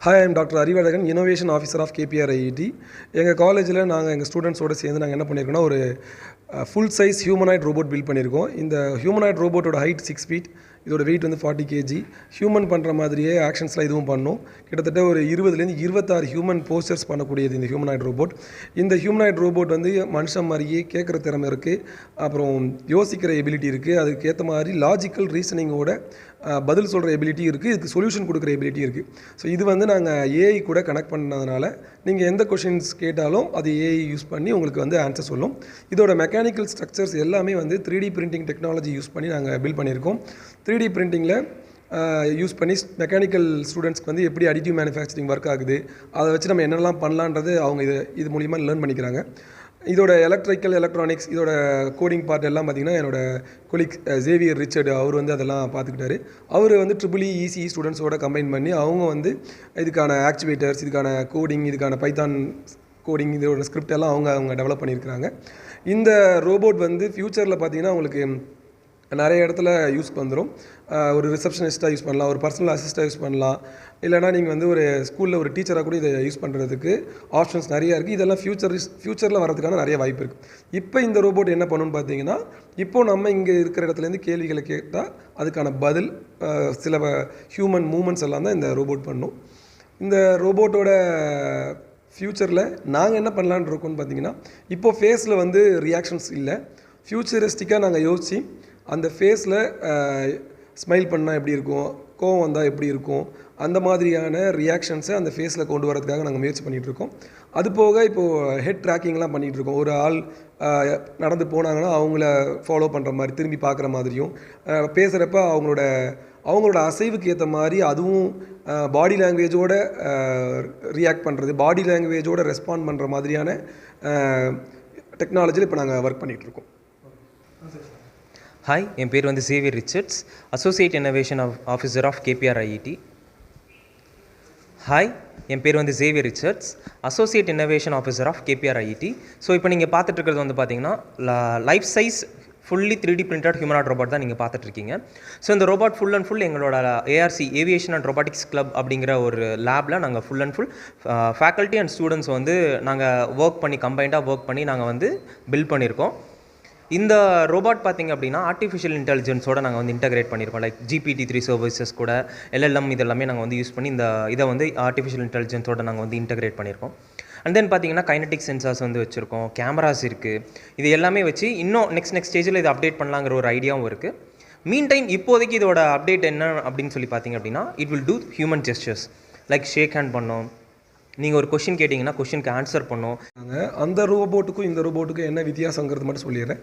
Hi I'm doctor Arivazhagan innovation officer of KPRIET எங்கள் காலேஜில் நாங்கள் எங்கள் ஸ்டூடெண்ட்ஸோடு சேர்ந்து நாங்கள் என்ன பண்ணியிருக்கோம்னா ஒரு full size humanoid robot build பண்ணியிருக்கோம் இந்த ஹியூமனாய்ட் ரோபோட்டோட ஹைட் சிக்ஸ் ஃபீட் இதோட வெயிட் வந்து ஃபார்ட்டி கேஜி ஹியூமன் பண்ணுற மாதிரியே ஆக்ஷன்ஸ்லாம் இதுவும் பண்ணும். கிட்டத்தட்ட ஒரு இருபதுலேருந்து இருபத்தாறு ஹியூமன் போஸ்டர்ஸ் பண்ணக்கூடியது இந்த ஹியூமனாய்ட் ரோபோட் இந்த ஹியூமனாய்ட் ரோபோட் வந்து மனுஷன் மாதிரியே கேட்குற திறமை இருக்குது அப்புறம் யோசிக்கிற எபிலிட்டி இருக்குது அதுக்கேற்ற மாதிரி லாஜிக்கல் ரீசனிங்கோட பதில் சொல்கிற எபிலிட்டி இருக்குது இதுக்கு சொல்யூஷன் கொடுக்குற எபிலிட்டி இருக்குது ஸோ இது வந்து நான் நாங்கள் ஏஐ கூட கனெக்ட் பண்ணதுனால நீங்கள் எந்த கொஷின்ஸ் கேட்டாலும் அது ஏஐ யூஸ் பண்ணி உங்களுக்கு வந்து ஆன்சர் சொல்லும். இதோட மெக்கானிக்கல் ஸ்ட்ரக்சர்ஸ் எல்லாமே வந்து three D printing technology use பண்ணி நாங்கள் பில்ட் பண்ணியிருக்கோம். த்ரீ டி பிரிண்டிங்கில் யூஸ் பண்ணி மெக்கானிக்கல் ஸ்டூடெண்ட்ஸ்க்கு வந்து எப்படி அடிட்டிவ் மேனுஃபேக்சரிங் ஒர்க் ஆகுது அதை வச்சு நம்ம என்னெல்லாம் பண்ணலான்றது அவங்க இது இது மூலிமா லேர்ன் பண்ணிக்கிறாங்க. இதோட எலக்ட்ரிக்கல் எலக்ட்ரானிக்ஸ் இதோட கோடிங் பார்ட் எல்லாம் பார்த்திங்கன்னா என்னோடய கொலிக் ஜேவியர் ரிச்சர்டு அவர் வந்து அதெல்லாம் பார்த்துக்கிட்டாரு. அவர் வந்து ட்ரிபிள் இசி ஸ்டூடெண்ட்ஸோட கம்பைன் பண்ணி அவங்க வந்து இதுக்கான ஆக்டிவேட்டர்ஸ் இதுக்கான கோடிங் இதுக்கான பைத்தான் கோடிங் இதோட ஸ்கிரிப்ட் எல்லாம் அவங்க அவங்க டெவலப் பண்ணியிருக்கிறாங்க. இந்த ரோபோட் வந்து ஃப்யூச்சரில் பார்த்தீங்கன்னா உங்களுக்கு நிறைய இடத்துல யூஸ் வந்துடும் ஒரு ரிசப்ஷனிஸ்ட்டாக யூஸ் பண்ணலாம் ஒரு பர்சனல் அசிஸ்ட்டாக யூஸ் பண்ணலாம். இல்லைனா நீங்கள் வந்து ஒரு ஸ்கூலில் ஒரு டீச்சராக கூட இதை யூஸ் பண்ணுறதுக்கு ஆப்ஷன்ஸ் நிறையா இருக்குது இதெல்லாம் ஃபியூச்சர் ஃபியூச்சரில் வரதுக்கான நிறைய வாய்ப்பு இருக்குது இப்போ இந்த ரோபோட் என்ன பண்ணுன்னு பார்த்தீங்கன்னா இப்போ நம்ம இங்கே இருக்கிற இடத்துலேருந்து கேள்விகளை கேட்டால் அதுக்கான பதில் சில ஹியூமன் மூமெண்ட்ஸ் எல்லாம் தான் இந்த ரோபோட் பண்ணும். இந்த ரோபோட்டோட ஃப்யூச்சரில் நாங்கள் என்ன பண்ணலான்னு இருக்கோம்னு பார்த்தீங்கன்னா இப்போ ஃபேஸில் வந்து ரியாக்ஷன்ஸ் இல்லை. ஃப்யூச்சரிஸ்டிக்காக நாங்கள் யோசித்து அந்த ஃபேஸில் ஸ்மைல் பண்ணால் எப்படி இருக்கும்? கோவம் வந்தால் எப்படி இருக்கும்? அந்த மாதிரியான ரியாக்ஷன்ஸை அந்த ஃபேஸில் கொண்டு வரதுக்காக நாங்கள் முயற்சி பண்ணிகிட்டு இருக்கோம். அது போக இப்போது ஹெட் ட்ராக்கிங்லாம் பண்ணிகிட்ருக்கோம் ஒரு ஆள் நடந்து போனாங்கன்னா அவங்கள ஃபாலோ பண்ணுற மாதிரி திரும்பி பார்க்குற மாதிரியும் பேசுகிறப்ப அவங்களோட அவங்களோட அசைவுக்கு ஏற்ற மாதிரி அதுவும் பாடி லாங்குவேஜோட ரியாக்ட் பண்ணுறது பாடி லாங்குவேஜோட ரெஸ்பாண்ட் பண்ணுற மாதிரியான டெக்னாலஜியில் இப்போ நாங்கள் ஒர்க் பண்ணிகிட்ருக்கோம் ஹாய் என் பேர் வந்து Xavier Richards associate innovation of officer of KPR IET hi என் பேர் வந்து Xavier Richards associate innovation officer of KPR IET so இப்போ நீங்கள் பார்த்துட்டு இருக்கிறது வந்து பார்த்தீங்கன்னா life size fully three D printed humanoid robot தான் நீங்கள் பார்த்துட்ருக்கீங்க ஸோ இந்த ரோபோட் ஃபுல் அண்ட் ஃபுல் எங்களோட ARC aviation and robotics club அப்படிங்கிற ஒரு லேபில் நாங்கள் full and full faculty and students வந்து நாங்கள் ஒர்க் பண்ணி கம்பைண்டாக ஒர்க் பண்ணி நாங்கள் வந்து பில்ட் பண்ணியிருக்கோம். இந்த ரோபாட் பார்த்திங்க அப்படின்னா ஆர்டிஃபிஷியல் இன்டெலிஜென்ஸோட நாங்கள் வந்து இன்டகிரேட் பண்ணியிருக்கோம் லைக் ஜிபிடி த்ரீ சர்வீசஸ் கூட எல்எல்எம் இதெல்லாமே நாங்கள் வந்து யூஸ் பண்ணி இந்த இதை வந்து ஆர்டிஃபிஷியல் இன்டெலிஜென்ஸோட நாங்கள் வந்து இன்டகிரேட் பண்ணியிருக்கோம் அண்ட் தென் பார்த்தீங்கன்னா கைனட்டிக் சென்சார்ஸ் வந்து வச்சுருக்கோம். கேமராஸ் இருக்குது இது எல்லாமே வச்சு இன்னும் நெக்ஸ்ட் நெக்ஸ்ட் ஸ்டேஜில் இதை அப்டேட் பண்ணலாங்கிற ஒரு ஐடியாவும் இருக்குது மீன் டைம் இப்போதைக்கு இதோட அப்டேட் என்ன அப்படின்னு சொல்லி பார்த்தீங்க அப்படின்னா it will do human gestures like shake hand பண்ணோம். நீங்கள் ஒரு கொஷின் கேட்டிங்கன்னா கொஷினுக்கு ஆன்சர் பண்ணோம். அந்த ரோபோட்டுக்கும் இந்த ரோபோட்டுக்கும் என்ன வித்தியாசங்கிறது மட்டும் சொல்லிடுறேன்.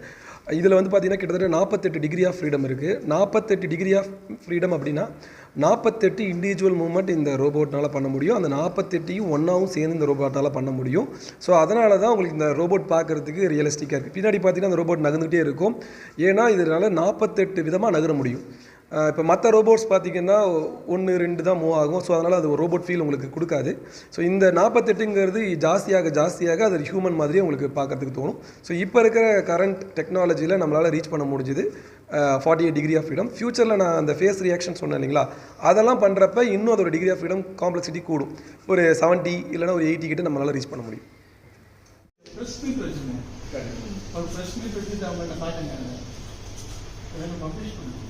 இதில் வந்து பார்த்திங்கன்னா கிட்டத்தட்ட நாற்பத்தெட்டு டிகிரி ஆஃப் ஃப்ரீடம் இருக்குது நாற்பத்தெட்டு டிகிரி ஆஃப் ஃப்ரீடம் அப்படின்னா நாற்பத்தெட்டு இண்டிவிஜுவல் மூமெண்ட் இந்த ரோபோட்னால் பண்ண முடியும். அந்த நாற்பத்தெட்டையும் ஒன்றாவும் சேர்ந்து இந்த ரோபோட்டால் பண்ண முடியும். ஸோ அதனால தான் உங்களுக்கு இந்த ரோபோட் பார்க்குறதுக்கு ரியலிஸ்டிக்காக இருக்குது பின்னாடி பார்த்தீங்கன்னா அந்த ரோபோட் நகர்ந்துகிட்டே இருக்கும். ஏன்னா இதனால் நாற்பத்தெட்டு விதமாக நகர முடியும். இப்போ மற்ற ரோபோட்ஸ் பார்த்திங்கன்னா ஒன்று ரெண்டு தான் மூவ் ஆகும். ஸோ அதனால் அது ஒரு ரோபோட் ஃபீல் உங்களுக்கு கொடுக்காது. ஸோ இந்த நாற்பத்தெட்டுங்கிறது ஜாஸ்தியாக ஜாஸ்தியாக அது ஹியூமன் மாதிரியே உங்களுக்கு பார்க்கறதுக்கு தோணும். ஸோ இப்போ இருக்கிற கரண்ட் டெக்னாலஜியில் நம்மளால் ரீச் பண்ண முடிஞ்சுது. Forty eight degree of freedom ஃபியூச்சரில் நான் அந்த ஃபேஸ் ரியாக்ஷன் சொன்னேன் இல்லைங்களா? அதெல்லாம் பண்ணுறப்ப இன்னும் அதோட டிகிரி ஆஃப் ஃப்ரீடம் காம்ப்ளெக்சிட்டி கூடும். ஒரு செவன்ட்டி இல்லைனா ஒரு எயிட்டி கிட்ட நம்மளால் ரீச் பண்ண முடியும். ஒரு ப்ரெஸ் மீட் வச்சுட்டு அவங்கள்ட்ட பப்ளிஷ் பண்ணுங்க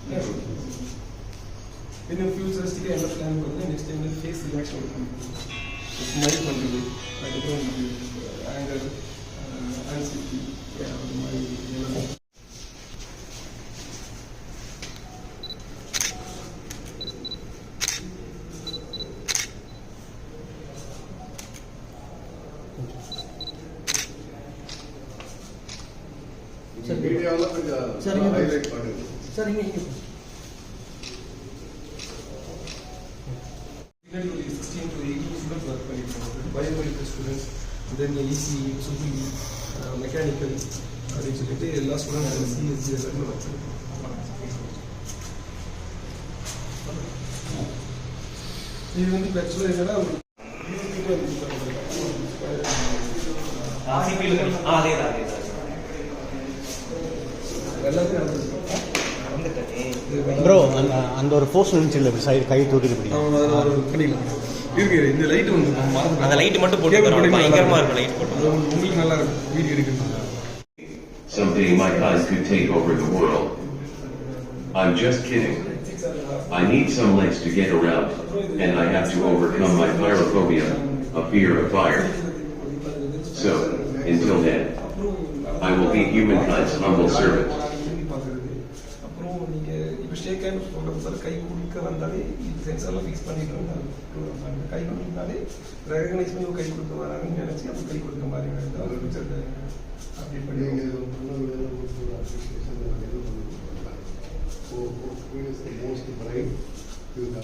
இன்னும் ஃபியூச்சரிஸ்டிக்காக என்ன பிளான் பண்ணுறது நெக்ஸ்ட் டைம் வந்து ஃபேஸ் ரியாக்ஷன் பண்ணுறது ஸ்மைல் பண்ணுறது அதுக்கப்புறம் ஆங்கர் ஆன்சிட்டி அது மாதிரி எல்லாமே மீடியாவில் கொஞ்சம் சரிங்க. ஹைலைட் பண்ணுங்க சார் இங்கே இங்கே Typically, only 16 to 18 students work பண்ணிருக்கோம் பயோமெடிக்கல் ஸ்டூடெண்ட்ஸ் தென் இசி சுபி மெக்கானிக்கல் அப்படின்னு சொல்லிட்டு எல்லா ஸ்டூடெண்ட் சிஎஸ்சி எல்லாருமே வச்சிருக்கோம் இது வந்து இப்போ ஆக்சுவலாக என்னன்னா ஒரு நடந்துருக்கு ப்ரோ அந்த அந்த ஒரு போஸ்ட் இருந்துச்சு இல்லை சைடு கை தூக்கிட்டு பிடிக்கும் அவங்க அதில் ஒரு பண்ணிக்கலாம் இருக்கு இந்த லைட் ஒன்று மறந்து அந்த லைட் மட்டும் போட்டு Cable தரோம். போட்டீங்கன்னா பயங்கரமா நல்லா இருக்கும் லைட் போட்டு அது உங்களுக்கு உங்களுக்கு நல்லா இருக்கும் வீடியோ எடுக்கிறது Someday my kind could take over the world. I'm just kidding. I need some legs to get around, and I have to overcome my pyrophobia, a fear of fire. So, until then, I will be humankind's humble servant. Sir கை குலுக்க வந்தாலே இது சென்சார்ல fix பண்ணிட்டு இருந்தாங்க கை குலுக்கினாலே recognise பண்ணி கை கொடுக்க வராங்கன்னு நினைச்சு அப்போ கை கொடுக்குற மாதிரி வேணும். அவர் பிக்சர் அப்டேட் பண்ணி நீங்க இது